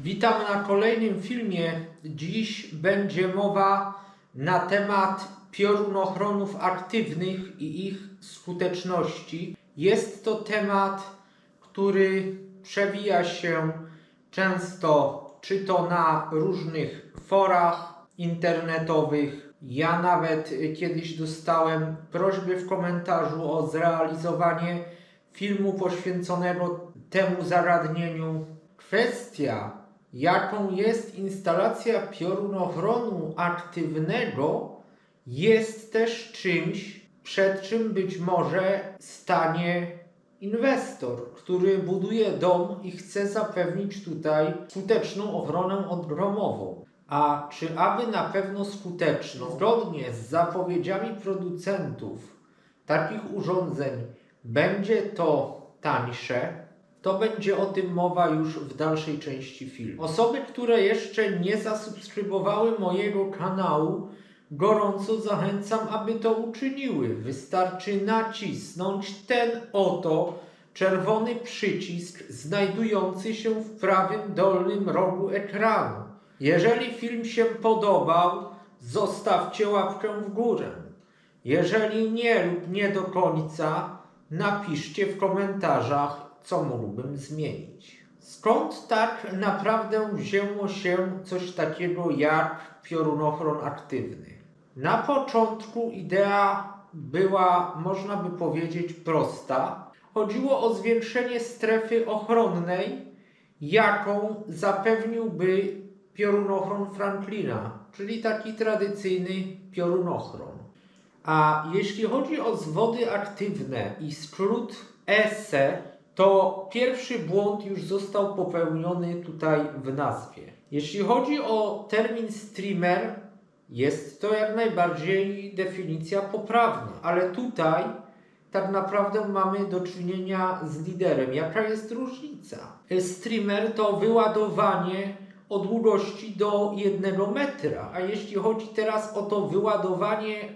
Witam na kolejnym filmie. Dziś będzie mowa na temat piorunochronów aktywnych i ich skuteczności. Jest to temat, który przewija się często czy to na różnych forach internetowych. Ja nawet kiedyś dostałem prośbę w komentarzu o zrealizowanie filmu poświęconego temu zagadnieniu. Kwestia, jaką jest instalacja piorunochronu aktywnego, jest też czymś, przed czym być może stanie inwestor, który buduje dom i chce zapewnić tutaj skuteczną ochronę odgromową. A czy aby na pewno skuteczną, zgodnie z zapowiedziami producentów takich urządzeń, będzie to tańsze, to będzie o tym mowa już w dalszej części filmu. Osoby, które jeszcze nie zasubskrybowały mojego kanału, gorąco zachęcam, aby to uczyniły. Wystarczy nacisnąć ten oto czerwony przycisk znajdujący się w prawym dolnym rogu ekranu. Jeżeli film się podobał, zostawcie łapkę w górę. Jeżeli nie lub nie do końca, napiszcie w komentarzach, co mógłbym zmienić. Skąd tak naprawdę wzięło się coś takiego jak piorunochron aktywny? Na początku idea była, można by powiedzieć, prosta. Chodziło o zwiększenie strefy ochronnej, jaką zapewniłby piorunochron Franklina, czyli taki tradycyjny piorunochron. A jeśli chodzi o zwody aktywne i skrót ESE, to pierwszy błąd już został popełniony tutaj w nazwie. Jeśli chodzi o termin streamer, jest to jak najbardziej definicja poprawna, ale tutaj tak naprawdę mamy do czynienia z liderem. Jaka jest różnica? Streamer to wyładowanie o długości do 1 metra, a jeśli chodzi teraz o to wyładowanie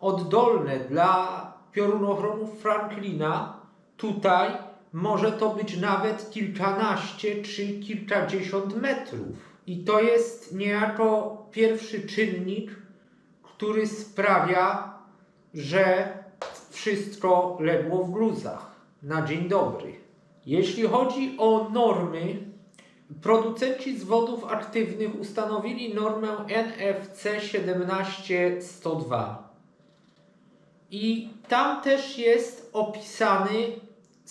oddolne dla piorunochronów Franklina, tutaj może to być nawet kilkanaście czy kilkadziesiąt metrów. I to jest niejako pierwszy czynnik, który sprawia, że wszystko legło w gruzach. Na dzień dobry. Jeśli chodzi o normy, producenci zwodów aktywnych ustanowili normę NFC 17102. I tam też jest opisany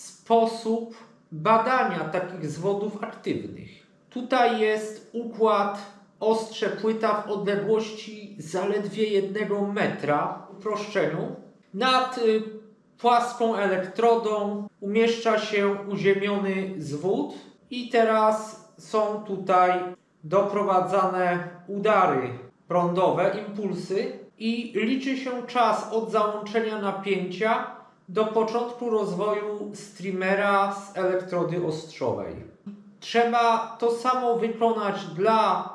sposób badania takich zwodów aktywnych. Tutaj jest układ ostrze płyta w odległości zaledwie jednego metra, w uproszczeniu. Nad y, płaską elektrodą umieszcza się uziemiony zwód i teraz są tutaj doprowadzane udary prądowe, impulsy i liczy się czas od załączenia napięcia do początku rozwoju streamera z elektrody ostrzowej. Trzeba to samo wykonać dla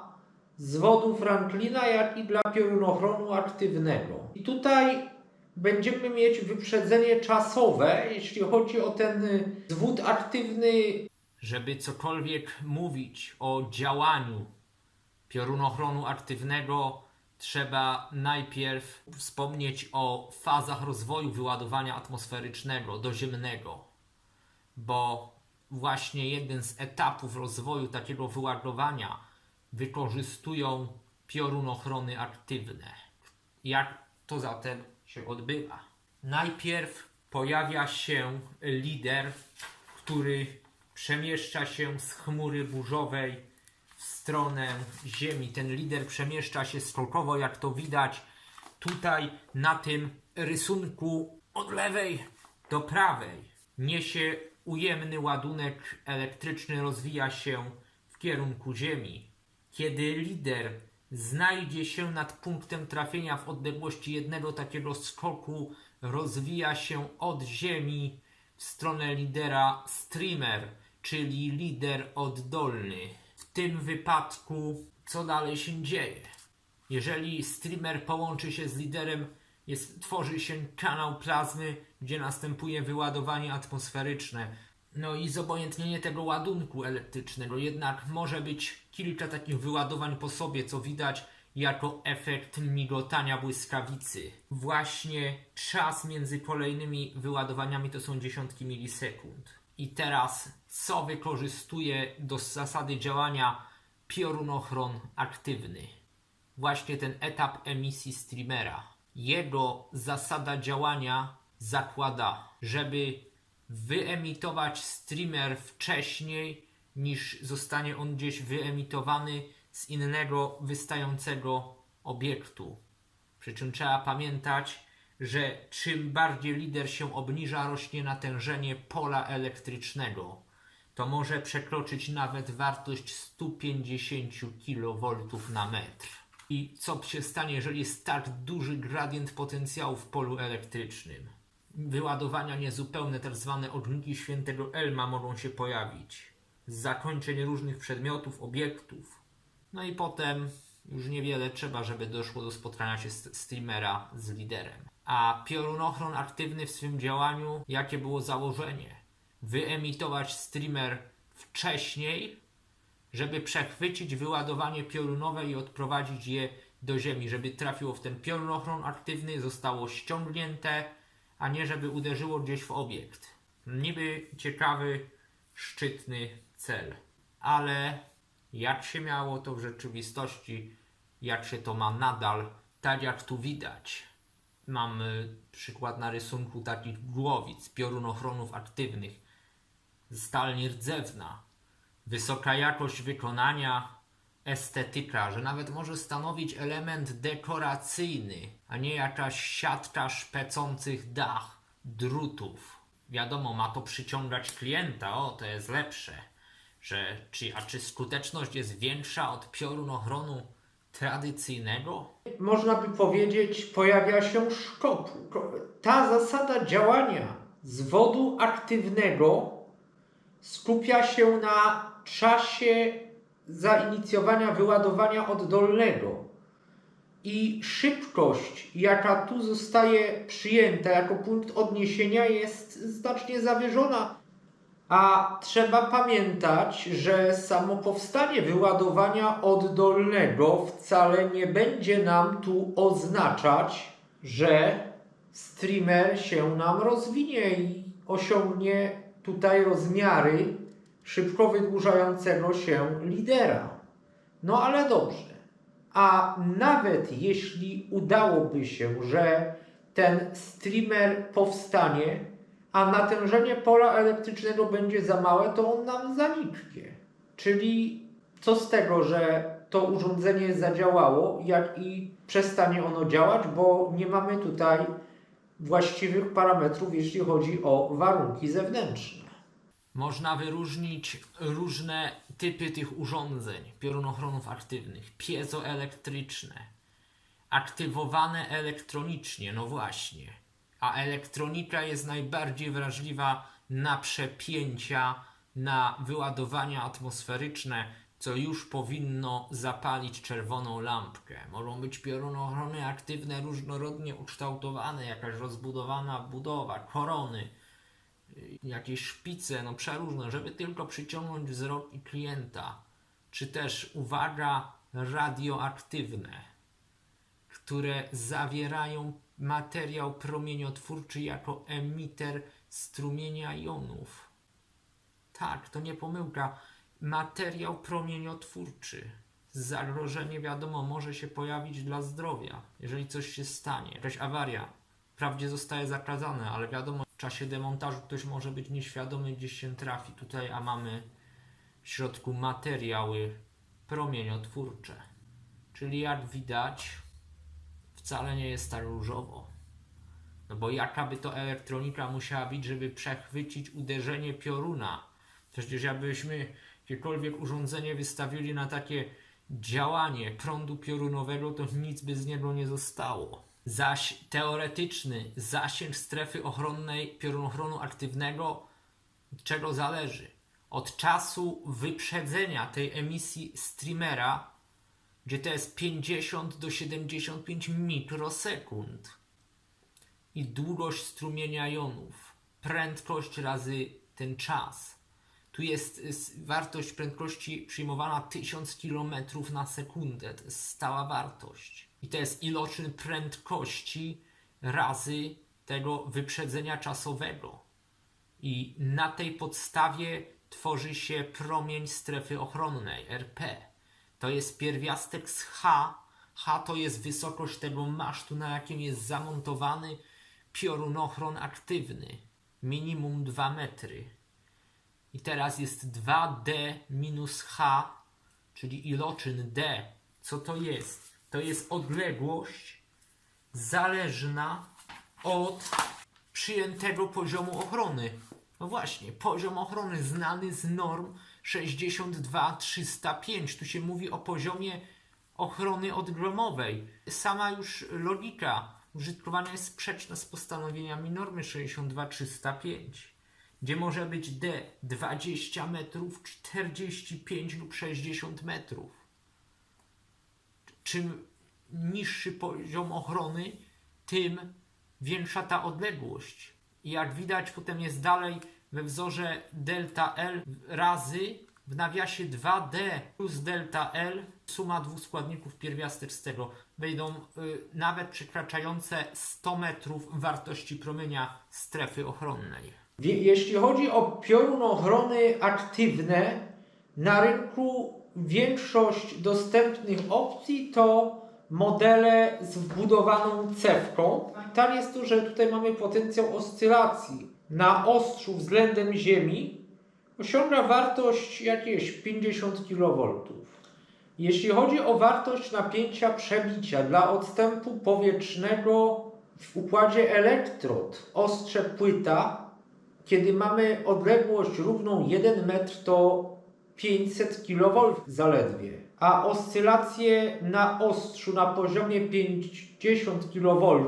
zwodu Franklina, jak i dla piorunochronu aktywnego. I tutaj będziemy mieć wyprzedzenie czasowe, jeśli chodzi o ten y, zwód aktywny. Żeby cokolwiek mówić o działaniu piorunochronu aktywnego, trzeba najpierw wspomnieć o fazach rozwoju wyładowania atmosferycznego doziemnego, bo właśnie jeden z etapów rozwoju takiego wyładowania wykorzystują piorunochrony aktywne. Jak to zatem się odbywa? Najpierw pojawia się lider, który przemieszcza się z chmury burzowej stronę Ziemi. Ten lider przemieszcza się skokowo, jak to widać tutaj na tym rysunku od lewej do prawej. Niesie ujemny ładunek elektryczny, rozwija się w kierunku Ziemi. Kiedy lider znajdzie się nad punktem trafienia w odległości jednego takiego skoku, rozwija się od Ziemi w stronę lidera streamer, czyli lider oddolny. W tym wypadku, co dalej się dzieje? Jeżeli streamer połączy się z liderem, jest, tworzy się kanał plazmy, gdzie następuje wyładowanie atmosferyczne. No i zobojętnienie tego ładunku elektrycznego. Jednak może być kilka takich wyładowań po sobie, co widać jako efekt migotania błyskawicy. Właśnie czas między kolejnymi wyładowaniami to są dziesiątki milisekund. I teraz co wykorzystuje do zasady działania piorunochron aktywny? Właśnie ten etap emisji streamera. Jego zasada działania zakłada, żeby wyemitować streamer wcześniej niż zostanie on gdzieś wyemitowany z innego wystającego obiektu. Przy czym trzeba pamiętać, że czym bardziej lider się obniża, rośnie natężenie pola elektrycznego. To może przekroczyć nawet wartość 150 kV na metr. I co się stanie, jeżeli jest tak duży gradient potencjału w polu elektrycznym? Wyładowania niezupełne, tak zwane odniki świętego Elma mogą się pojawić. Zakończeń różnych przedmiotów, obiektów. No i potem już niewiele trzeba, żeby doszło do spotkania się st- streamera z liderem. A piorunochron aktywny w swym działaniu, jakie było założenie? Wyemitować streamer wcześniej, żeby przechwycić wyładowanie piorunowe i odprowadzić je do ziemi, żeby trafiło w ten piorunochron aktywny, zostało ściągnięte, a nie żeby uderzyło gdzieś w obiekt. Niby ciekawy, szczytny cel, ale jak się miało to w rzeczywistości, jak się to ma nadal, tak jak tu widać. Mam y, przykład na rysunku takich głowic, piorunochronów aktywnych, stal nierdzewna, wysoka jakość wykonania, estetyka, że nawet może stanowić element dekoracyjny, a nie jakaś siatka szpecących dach, drutów. Wiadomo, ma to przyciągać klienta, o, to jest lepsze. Że, czy, a czy skuteczność jest większa od piorunochronu tradycyjnego? można by powiedzieć, pojawia się szkop. Ta zasada działania zwodu aktywnego skupia się na czasie zainicjowania wyładowania oddolnego. I szybkość, jaka tu zostaje przyjęta jako punkt odniesienia, jest znacznie zawyżona. A trzeba pamiętać, że samo powstanie wyładowania oddolnego wcale nie będzie nam tu oznaczać, że streamer się nam rozwinie i osiągnie tutaj rozmiary szybko wydłużającego się lidera. No ale dobrze. A nawet jeśli udałoby się, że ten streamer powstanie, a natężenie pola elektrycznego będzie za małe, to on nam zaniknie. Czyli co z tego, że to urządzenie zadziałało, jak i przestanie ono działać, bo nie mamy tutaj właściwych parametrów, jeśli chodzi o warunki zewnętrzne. Można wyróżnić różne typy tych urządzeń, piorunochronów aktywnych, piezoelektryczne, aktywowane elektronicznie, no właśnie. A elektronika jest najbardziej wrażliwa na przepięcia, na wyładowania atmosferyczne, co już powinno zapalić czerwoną lampkę. Mogą być piorunochrony aktywne różnorodnie ukształtowane, jakaś rozbudowana budowa, korony, jakieś szpice, no przeróżne, żeby tylko przyciągnąć wzrok i klienta. Czy też, uwaga, radioaktywne, które zawierają materiał promieniotwórczy jako emiter strumienia jonów. Tak, to nie pomyłka. Materiał promieniotwórczy. Zagrożenie, wiadomo, może się pojawić dla zdrowia, jeżeli coś się stanie, jakaś awaria. Wprawdzie zostaje zakazane, ale wiadomo, w czasie demontażu ktoś może być nieświadomy, gdzieś się trafi tutaj, a mamy w środku materiały promieniotwórcze. Czyli jak widać, wcale nie jest tak różowo. No bo jaka by to elektronika musiała być, żeby przechwycić uderzenie pioruna? Przecież jakbyśmy jakiekolwiek urządzenie wystawili na takie działanie prądu piorunowego, to nic by z niego nie zostało. Zaś teoretyczny zasięg strefy ochronnej piorunochronu aktywnego czego zależy? Od czasu wyprzedzenia tej emisji streamera, gdzie to jest 50 do 75 mikrosekund i długość strumienia jonów, prędkość razy ten czas. Tu jest wartość prędkości przyjmowana 1000 km na sekundę. To jest stała wartość. I to jest iloczyn prędkości razy tego wyprzedzenia czasowego. I na tej podstawie tworzy się promień strefy ochronnej RP. To jest pierwiastek z H. H to jest wysokość tego masztu, na jakim jest zamontowany piorunochron aktywny. Minimum 2 metry. I teraz jest 2D minus H, czyli iloczyn D. Co to jest? To jest odległość zależna od przyjętego poziomu ochrony. No właśnie, poziom ochrony znany z norm 62305. Tu się mówi o poziomie ochrony odgromowej. Sama już logika użytkowania jest sprzeczna z postanowieniami normy 62305, gdzie może być D 20 metrów, 45 lub 60 metrów czym niższy poziom ochrony, tym większa ta odległość. I jak widać, potem jest dalej we wzorze delta L razy w nawiasie 2D plus delta L, suma dwóch składników pierwiastek z tego wejdą y, nawet przekraczające 100 metrów wartości promienia strefy ochronnej. Jeśli chodzi o piorunochrony aktywne, na rynku większość dostępnych opcji to modele z wbudowaną cewką. Tam jest to, że tutaj mamy potencjał oscylacji na ostrzu względem Ziemi osiąga wartość jakieś 50 kV. Jeśli chodzi o wartość napięcia przebicia dla odstępu powietrznego w układzie elektrod, ostrze płyta, kiedy mamy odległość równą 1 metr, to 500 kV zaledwie. A oscylacje na ostrzu na poziomie 50 kV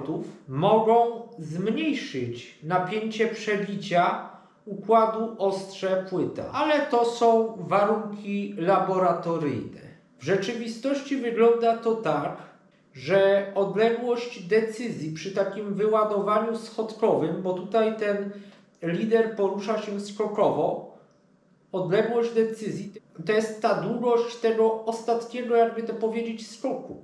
mogą zmniejszyć napięcie przebicia układu ostrze płyta. Ale to są warunki laboratoryjne. W rzeczywistości wygląda to tak, że odległość decyzji przy takim wyładowaniu schodkowym, bo tutaj ten lider porusza się skokowo, odległość decyzji to jest ta długość tego ostatniego, jakby to powiedzieć, skoku.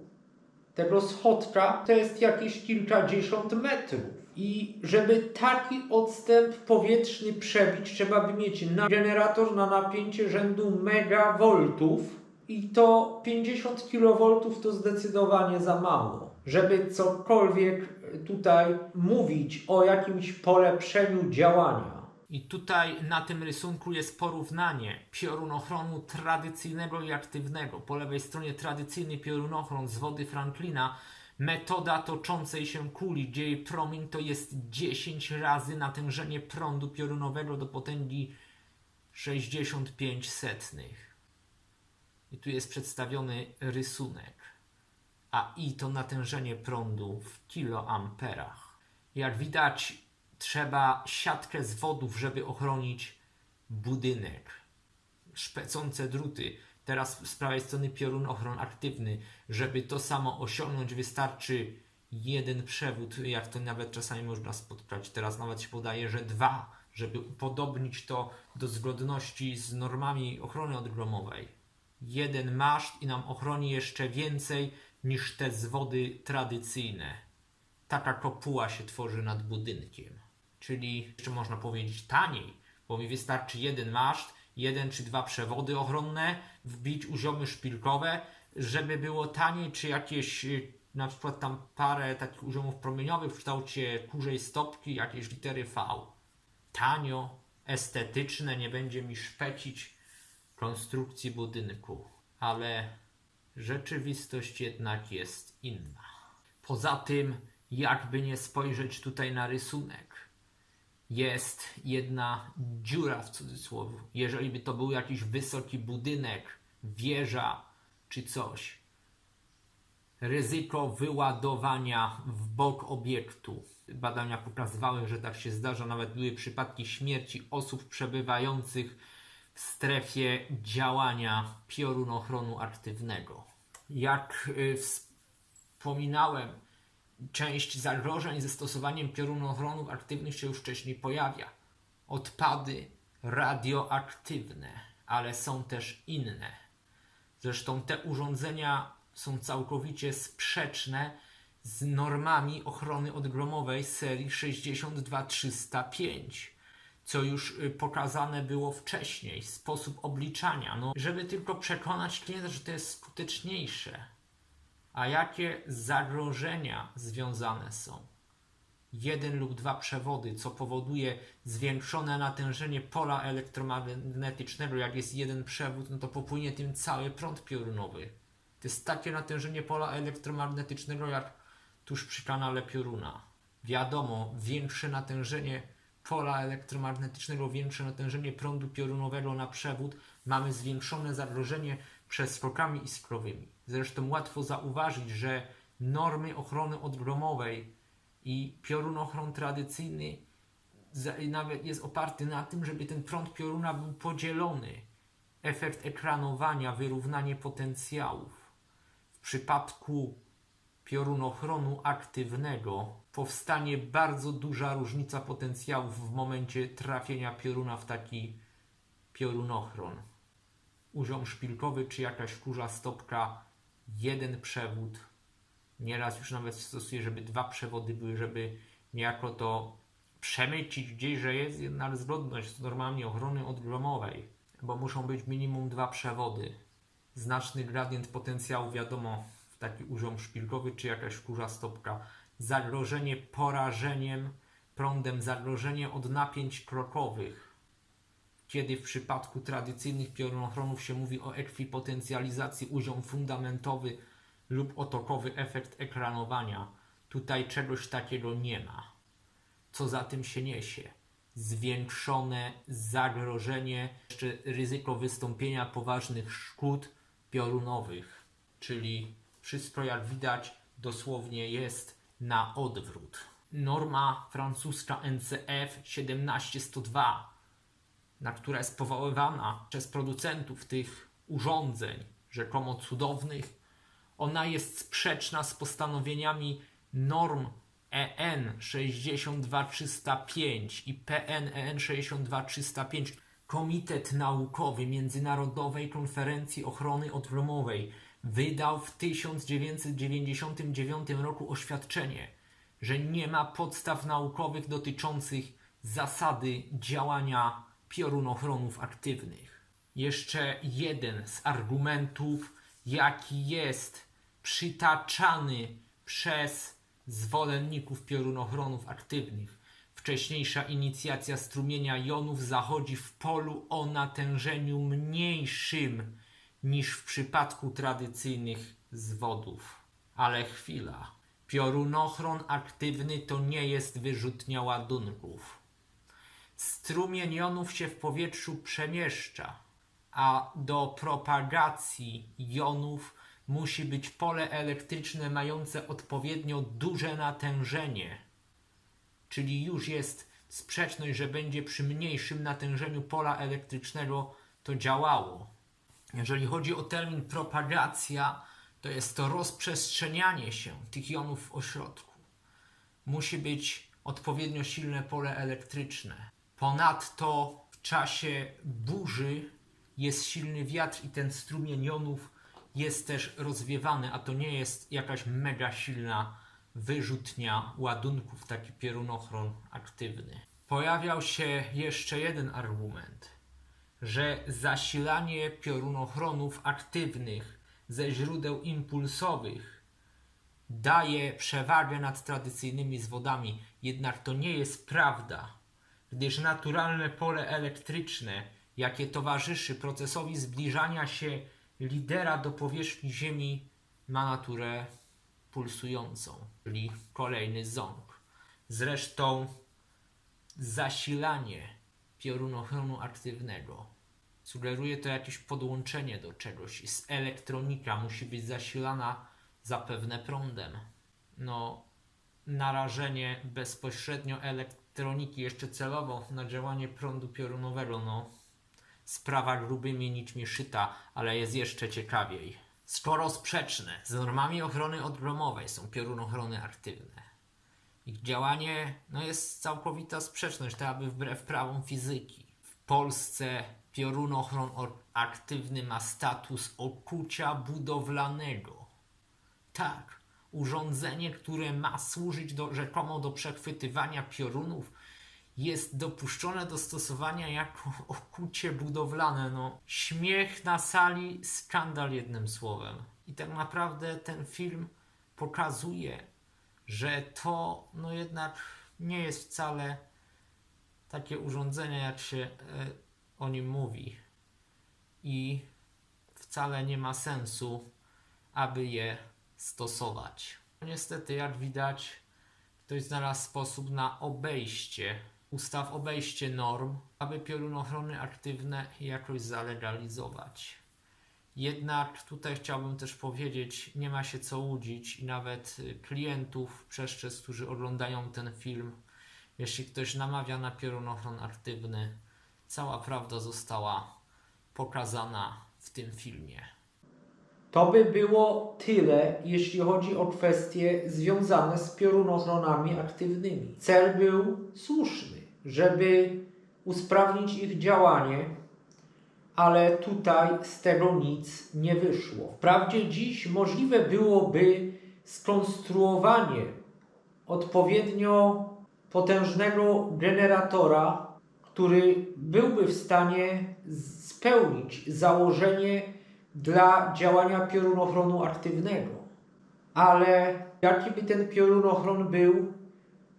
Tego schodka to jest jakieś kilkadziesiąt metrów. I żeby taki odstęp powietrzny przebić, trzeba by mieć na generator na napięcie rzędu megawoltów i to 50 kV to zdecydowanie za mało. Żeby cokolwiek tutaj mówić o jakimś polepszeniu działania. I tutaj na tym rysunku jest porównanie piorunochronu tradycyjnego i aktywnego. Po lewej stronie tradycyjny piorunochron z wody Franklina, metoda toczącej się kuli, gdzie jej promień to jest 10 razy natężenie prądu piorunowego do potęgi 65 setnych. I tu jest przedstawiony rysunek. A I to natężenie prądu w kiloamperach. Jak widać, trzeba siatkę z wodów, żeby ochronić budynek. Szpecące druty. Teraz z prawej strony piorunochron aktywny. Żeby to samo osiągnąć, wystarczy jeden przewód, jak to nawet czasami można spotkać. Teraz nawet się podaje, że dwa, żeby upodobnić to do zgodności z normami ochrony odgromowej. Jeden maszt i nam ochroni jeszcze więcej niż te z wody tradycyjne taka kopuła się tworzy nad budynkiem. Czyli jeszcze można powiedzieć taniej, bo mi wystarczy jeden maszt, jeden czy dwa przewody ochronne, wbić uziomy szpilkowe, żeby było taniej, czy jakieś y, na przykład tam parę takich uziomów promieniowych w kształcie kurzej stopki, jakieś litery V. Tanio, estetyczne, nie będzie mi szpecić konstrukcji budynku, ale rzeczywistość jednak jest inna. Poza tym, jakby nie spojrzeć tutaj na rysunek, jest jedna dziura w cudzysłowie. Jeżeli by to był jakiś wysoki budynek, wieża czy coś, ryzyko wyładowania w bok obiektu. Badania pokazywały, że tak się zdarza. Nawet były przypadki śmierci osób przebywających w strefie działania piorunochronu aktywnego. Jak y, wspominałem, część zagrożeń ze stosowaniem piorunochronów aktywnych się już wcześniej pojawia. Odpady, radioaktywne, ale są też inne. Zresztą te urządzenia są całkowicie sprzeczne z normami ochrony odgromowej serii 62305, co już y, pokazane było wcześniej, sposób obliczania, no, żeby tylko przekonać klienta, że to jest skuteczniejsze. A jakie zagrożenia związane są? jeden lub dwa przewody, co powoduje zwiększone natężenie pola elektromagnetycznego. Jak jest jeden przewód, no to popłynie tym cały prąd piorunowy. To jest takie natężenie pola elektromagnetycznego, jak tuż przy kanale pioruna. Wiadomo, większe natężenie pola elektromagnetycznego, większe natężenie prądu piorunowego na przewód, mamy zwiększone zagrożenie przeskokami iskrowymi. Zresztą łatwo zauważyć, że normy ochrony odgromowej i piorunochron tradycyjny nawet jest oparty na tym, żeby ten prąd pioruna był podzielony. Efekt ekranowania, wyrównanie potencjałów. W przypadku piorunochronu aktywnego powstanie bardzo duża różnica potencjałów w momencie trafienia pioruna w taki piorunochron. Uziom szpilkowy czy jakaś kurza stopka, jeden przewód, Nieraz już nawet stosuję, żeby dwa przewody były, żeby niejako to przemycić gdzieś, że jest jedna rozgodność normalnie ochrony odgromowej, bo muszą być minimum dwa przewody. Znaczny gradient potencjału, wiadomo, w taki uziom szpilkowy czy jakaś kurza stopka. Zagrożenie porażeniem prądem, zagrożenie od napięć krokowych. Kiedy w przypadku tradycyjnych piorunochronów się mówi o ekwipotencjalizacji uziom fundamentowy, lub otokowy efekt ekranowania. Tutaj czegoś takiego nie ma. Co za tym się niesie? Zwiększone zagrożenie, jeszcze ryzyko wystąpienia poważnych szkód piorunowych. Czyli wszystko, jak widać, dosłownie jest na odwrót. Norma francuska NCF 17102, na która jest powoływana przez producentów tych urządzeń, rzekomo cudownych, ona jest sprzeczna z postanowieniami norm EN 62305 i PN EN 62305. Komitet Naukowy Międzynarodowej Konferencji Ochrony Odgromowej wydał w 1999 roku oświadczenie, że nie ma podstaw naukowych dotyczących zasady działania piorunochronów aktywnych. Jeszcze jeden z argumentów, jaki jest przytaczany przez zwolenników piorunochronów aktywnych. Wcześniejsza inicjacja strumienia jonów zachodzi w polu o natężeniu mniejszym niż w przypadku tradycyjnych zwodów. Ale chwila. Piorunochron aktywny to nie jest wyrzutnia ładunków. Strumień jonów się w powietrzu przemieszcza, a do propagacji jonów musi być pole elektryczne mające odpowiednio duże natężenie. Czyli już jest sprzeczność, że będzie przy mniejszym natężeniu pola elektrycznego to działało. Jeżeli chodzi o termin propagacja, to jest to rozprzestrzenianie się tych jonów w ośrodku. Musi być odpowiednio silne pole elektryczne. Ponadto w czasie burzy jest silny wiatr i ten strumień jonów jest też rozwiewany, a to nie jest jakaś mega silna wyrzutnia ładunków, taki piorunochron aktywny. Pojawiał się jeszcze jeden argument, że zasilanie piorunochronów aktywnych ze źródeł impulsowych daje przewagę nad tradycyjnymi zwodami, jednak to nie jest prawda, gdyż naturalne pole elektryczne, jakie towarzyszy procesowi zbliżania się lidera do powierzchni Ziemi, ma naturę pulsującą, czyli kolejny ząg. Zresztą zasilanie piorunochronu aktywnego sugeruje to jakieś podłączenie do czegoś. Jest elektronika, musi być zasilana zapewne prądem. No, narażenie bezpośrednio elektroniki jeszcze celowo na działanie prądu piorunowego, no, sprawa grubymi nićmi szyta, ale jest jeszcze ciekawiej. Skoro sprzeczne z normami ochrony odgromowej są piorunochrony aktywne, ich działanie no jest całkowita sprzeczność, to aby wbrew prawom fizyki. Polsce piorunochron aktywny ma status okucia budowlanego. Tak, urządzenie, które ma służyć do, rzekomo do przechwytywania piorunów, jest dopuszczone do stosowania jako okucie budowlane. No, śmiech na sali, skandal jednym słowem. I tak naprawdę ten film pokazuje, że to no jednak nie jest wcale takie urządzenie, jak się e, o nim mówi. I wcale nie ma sensu, aby je stosować. Niestety, jak widać, ktoś znalazł sposób na obejście ustaw, obejście norm, aby piorunochrony aktywne jakoś zalegalizować. Jednak tutaj chciałbym też powiedzieć, nie ma się co łudzić i nawet y, klientów przeszczec, którzy oglądają ten film, jeśli ktoś namawia na piorunochron aktywny, cała prawda została pokazana w tym filmie. To by było tyle, jeśli chodzi o kwestie związane z piorunochronami aktywnymi. Cel był słuszny, żeby usprawnić ich działanie, ale tutaj z tego nic nie wyszło. Wprawdzie dziś możliwe byłoby skonstruowanie odpowiednio potężnego generatora, który byłby w stanie spełnić założenie dla działania piorunochronu aktywnego. Ale jaki by ten piorunochron był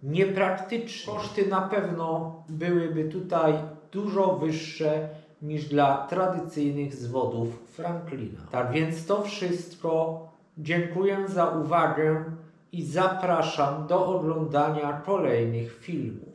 niepraktyczny, koszty na pewno byłyby tutaj dużo wyższe niż dla tradycyjnych zwodów Franklina. Tak więc to wszystko. Dziękuję za uwagę i zapraszam do oglądania kolejnych filmów.